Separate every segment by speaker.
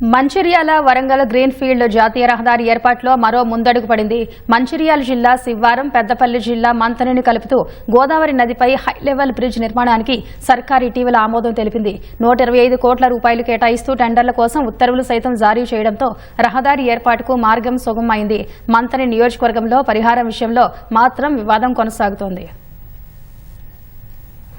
Speaker 1: Mancherial Warangal greenfield జాతీయ రహదారి ఏర్పాటులో మరో ముందడుగు పడింది. మంచిర్యాల జిల్లా శివారం పెద్దపల్లి జిల్లా మంతనిని కలుపుతూ గోదావరి నదిపై హై లెవెల్ బ్రిడ్జ్ నిర్మాణానికి సర్కార్ ఇటీవల ఆమోదం తెలిపింది. నూట ఇరవై ఐదు కోట్ల రూపాయలు కేటాయిస్తూ టెండర్ల కోసం ఉత్తర్వులు సైతం జారీ చేయడంతో రహదారి ఏర్పాటుకు మార్గం సుగమమైంది. మంతని నియోజకవర్గంలో పరిహారం విషయంలో మాత్రం వివాదం కొనసాగుతోంది.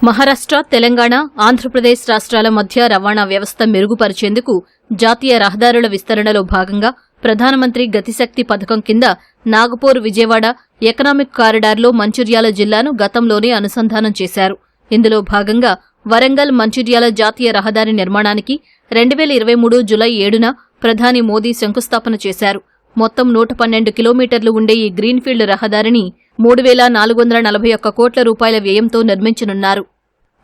Speaker 2: మహారాష్ట్ర తెలంగాణ ఆంధ్రప్రదేశ్ రాష్ట్రాల మధ్య రవాణా వ్యవస్థ మెరుగుపరిచేందుకు జాతీయ రహదారుల విస్తరణలో భాగంగా ప్రధానమంత్రి గతిశక్తి పథకం కింద నాగపూర్ విజయవాడ ఎకనామిక్ కారిడార్లో మంచిర్యాల జిల్లాను గతంలోనే అనుసంధానం చేశారు. ఇందులో భాగంగా వరంగల్ మంచిర్యాల జాతీయ రహదారి నిర్మాణానికి రెండు వేల ఇరవై మూడు జులై ఏడున ప్రధాని మోదీ శంకుస్థాపన చేశారు. మొత్తం నూట పన్నెండు కిలోమీటర్లు ఉండే ఈ గ్రీన్ఫీల్డ్ రహదారిని మూడు వేల నాలుగు వందల నలభై ఒక్క కోట్ల రూపాయల వ్యయంతో నిర్మించనున్నారు.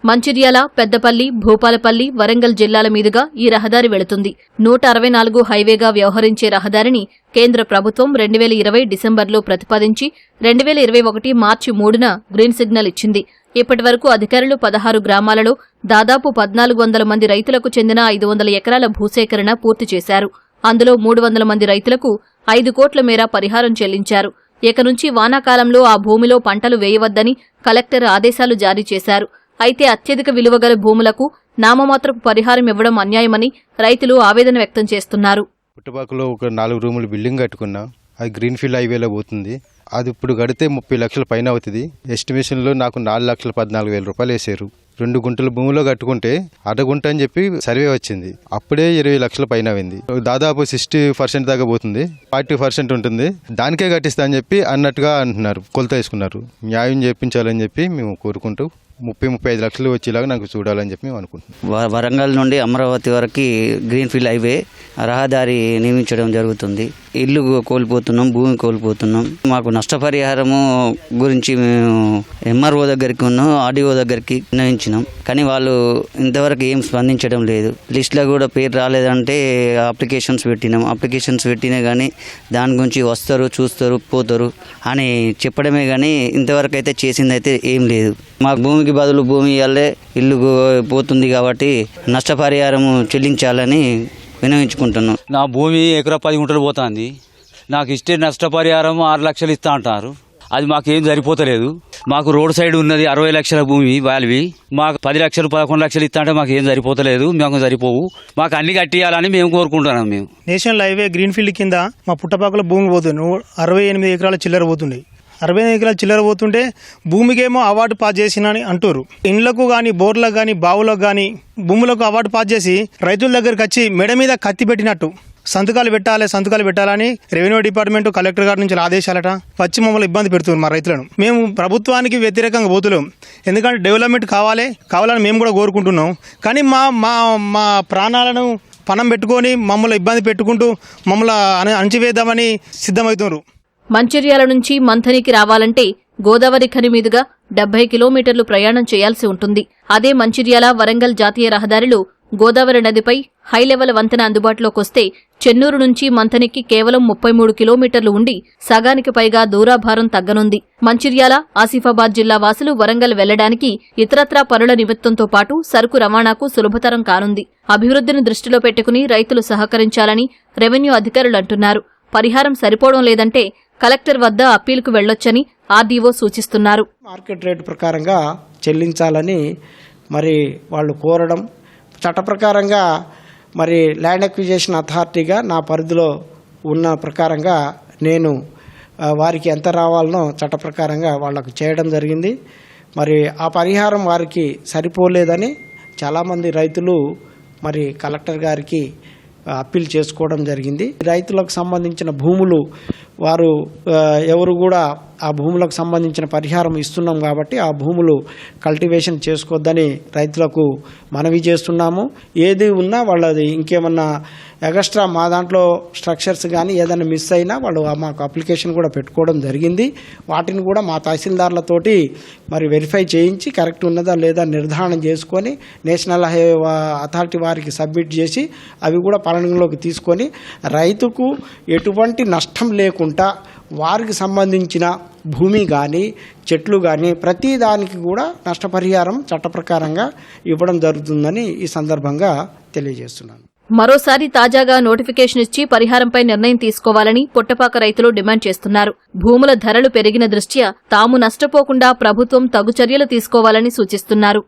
Speaker 2: మంచిర్యాల పెద్దపల్లి భూపాలపల్లి వరంగల్ జిల్లాల మీదుగా ఈ రహదారి వెళుతుంది. నూట అరవై నాలుగు హైవేగా వ్యవహరించే రహదారిని కేంద్ర ప్రభుత్వం రెండు వేల ఇరవై డిసెంబర్లో ప్రతిపాదించి రెండు వేల ఇరవై ఒకటి మార్చి మూడున గ్రీన్ సిగ్నల్ ఇచ్చింది. ఇప్పటి వరకు అధికారులు పదహారు గ్రామాలలో దాదాపు పద్నాలుగు వందల మంది రైతులకు చెందిన ఐదు వందల ఎకరాల భూసేకరణ పూర్తి చేశారు. అందులో మూడు వందల మంది రైతులకు ఐదు కోట్ల మేర పరిహారం చెల్లించారు. ఇక నుంచి వానాకాలంలో ఆ భూమిలో పంటలు వేయవద్దని కలెక్టర్ ఆదేశాలు జారీ చేశారు. అయితే అత్యధిక విలువగల భూములకు నామమాత్రపు పరిహారం ఇవ్వడం అన్యాయమని రైతులు ఆవేదన వ్యక్తం చేస్తున్నారు.
Speaker 3: పుట్టపాకలో ఒక నాలుగు రూములు బిల్డింగ్ కట్టుకున్నా అది గ్రీన్ ఫీల్డ్ హైవేలో పోతుంది. అది ఇప్పుడు కడితే ముప్పై లక్షల పైన అవుతుంది. ఎస్టిమేషన్లో నాకు నాలుగు లక్షల పద్నాలుగు వేల రూపాయలు వేసారు. రెండు గుంటల భూమిలో కట్టుకుంటే అర్ధ అని చెప్పి సర్వే వచ్చింది. అప్పుడే ఇరవై లక్షల పైన అయింది. దాదాపు సిక్స్టీ పర్సెంట్ దాకా పోతుంది. ఫార్టీ పర్సెంట్ ఉంటుంది. దానికే కట్టిస్తా అని చెప్పి అన్నట్టుగా అంటున్నారు. కొలత వేసుకున్నారు. న్యాయం చేయించాలని చెప్పి మేము కోరుకుంటూ ముప్పై ముప్పై ఐదు లక్షలు వచ్చేలాగా నాకు చూడాలని చెప్పి మేము అనుకుంటున్నాం.
Speaker 4: వరంగల్ నుండి అమరావతి వరకు గ్రీన్ఫీల్డ్ హైవే రహదారి నియమించడం జరుగుతుంది. ఇల్లు కోల్పోతున్నాం భూమి కోల్పోతున్నాం. మాకు నష్టపరిహారము గురించి మేము ఎంఆర్ఓ దగ్గరికి ఉన్నాం ఆర్డీఓ దగ్గరికి నిర్ణయించినాం. కానీ వాళ్ళు ఇంతవరకు ఏం స్పందించడం లేదు. లిస్ట్లో కూడా పేరు రాలేదంటే అప్లికేషన్స్ పెట్టినాం. అప్లికేషన్స్ పెట్టినా కానీ దాని గురించి వస్తారు చూస్తారు పోతారు అని చెప్పడమే కానీ ఇంతవరకు అయితే చేసింది అయితే ఏం లేదు. మాకు భూమికి బదులు భూమి ఇవ్వాలే ఇల్లు పోతుంది కాబట్టి నష్టపరిహారము చెల్లించాలని వినవించుకుంటున్నాం
Speaker 5: నా భూమి ఎకరా పది గుంటలు పోతుంది. నాకు ఇష్టే నష్టపరిహారం ఆరు లక్షలు ఇస్తా అంటారు. అది మాకేం సరిపోతలేదు. మాకు రోడ్ సైడ్ ఉన్నది అరవై లక్షల భూమి వాల్వి. మాకు పది లక్షలు పదకొండు లక్షలు ఇస్తా అంటే మాకు ఏం సరిపోతలేదు. మాకు సరిపోవు. మాకు అన్ని కట్టియాలని మేము కోరుకుంటున్నాం మేము.
Speaker 6: నేషనల్ హైవే గ్రీన్ ఫీల్డ్ కింద మా పుట్టపాకలో భూమి పోతుంది. అరవై ఎనిమిది ఎకరాల చిల్లర పోతున్నాయి అరవై ఎనిమిది చిల్లర పోతుంటే భూమికేమో అవార్డు పాస్ చేసినని అంటారు ఇండ్లకు కానీ బోర్లకు కానీ బావులకు కానీ భూములకు అవార్డు పాస్ చేసి రైతుల దగ్గరికి వచ్చి మెడ మీద కత్తి పెట్టినట్టు. సంతకాలు పెట్టాలి సంతకాలు పెట్టాలని రెవెన్యూ డిపార్ట్మెంట్ కలెక్టర్ గారి నుంచి ఆదేశాలట. వచ్చి మమ్మల్ని ఇబ్బంది పెడుతున్నారు మా రైతులను. మేము ప్రభుత్వానికి వ్యతిరేకంగా పోతులేం ఎందుకంటే డెవలప్మెంట్ కావాలి కావాలని మేము కూడా కోరుకుంటున్నాం. కానీ మా మా మా ప్రాణాలను పణం పెట్టుకొని మమ్మల్ని ఇబ్బంది పెట్టుకుంటూ మమ్మల్ని అణచివేద్దామని సిద్ధమవుతున్నారు.
Speaker 2: మంచిర్యాల నుంచి మంథనికి రావాలంటే గోదావరి ఖని మీదుగా డెబ్బై కిలోమీటర్లు ప్రయాణం చేయాల్సి ఉంటుంది. అదే మంచిర్యాల వరంగల్ జాతీయ రహదారిలో గోదావరి నదిపై హైలెవెల్ వంతెన అందుబాటులోకొస్తే చెన్నూరు నుంచి మంథనికి కేవలం ముప్పై మూడు కిలోమీటర్లు ఉండి సగానికి పైగా దూరాభారం తగ్గనుంది. మంచిర్యాల ఆసిఫాబాద్ జిల్లా వాసులు వరంగల్ వెళ్ళడానికి ఇతరత్రా పనుల నిమిత్తంతో పాటు సరుకు రవాణాకు సులభతరం కానుంది. అభివృద్ధిని దృష్టిలో పెట్టుకుని రైతులు సహకరించాలని రెవెన్యూ అధికారులు అంటున్నారు. పరిహారం సరిపోవడం లేదంటే కలెక్టర్ వద్ద అప్పీలుకు వెళ్ళొచ్చని ఆర్డీఓ సూచిస్తున్నారు.
Speaker 7: మార్కెట్ రేటు ప్రకారంగా చెల్లించాలని మరి వాళ్ళు కోరడం చట్ట ప్రకారంగా మరి ల్యాండ్ అక్విజేషన్ అథారిటీగా నా పరిధిలో ఉన్న ప్రకారంగా నేను వారికి ఎంత రావాలనో చట్ట ప్రకారంగా వాళ్ళకు చేయడం జరిగింది. మరి ఆ పరిహారం వారికి సరిపోలేదని చాలామంది రైతులు మరి కలెక్టర్ గారికి అప్పీల్ చేసుకోవడం జరిగింది. రైతులకు సంబంధించిన భూములు వారు ఎవరు కూడా ఆ భూములకు సంబంధించిన పరిహారం ఇస్తున్నాం కాబట్టి ఆ భూములు కల్టివేషన్ చేసుకోవద్దని రైతులకు మనవి చేస్తున్నాము. ఏది ఉన్నా వాళ్ళది ఇంకేమన్నా ఎగస్ట్రా మా దాంట్లో స్ట్రక్చర్స్ కానీ ఏదైనా మిస్ అయినా వాళ్ళు మాకు అప్లికేషన్ కూడా పెట్టుకోవడం జరిగింది. వాటిని కూడా మా తహసీల్దార్లతోటి మరి వెరిఫై చేయించి కరెక్ట్ ఉన్నదా లేదా నిర్ధారణ చేసుకొని నేషనల్ హైవే అథారిటీ వారికి సబ్మిట్ చేసి అవి కూడా పాలనలోకి తీసుకొని రైతుకు ఎటువంటి నష్టం లేకుండా వారికి సంబంధించిన భూమి కానీ చెట్లు కానీ ప్రతి దానికి కూడా నష్టపరిహారం చట్టప్రకారంగా ఇవ్వడం జరుగుతుందని ఈ సందర్భంగా తెలియజేస్తున్నాను.
Speaker 2: మరోసారి తాజాగా నోటిఫికేషన్ ఇచ్చి పరిహారంపై నిర్ణయం తీసుకోవాలని పుట్టపాక రైతులు డిమాండ్ చేస్తున్నారు. భూముల ధరలు పెరిగిన దృష్ట్యా తాము నష్టపోకుండా ప్రభుత్వం తగు చర్యలు తీసుకోవాలని సూచిస్తున్నారు.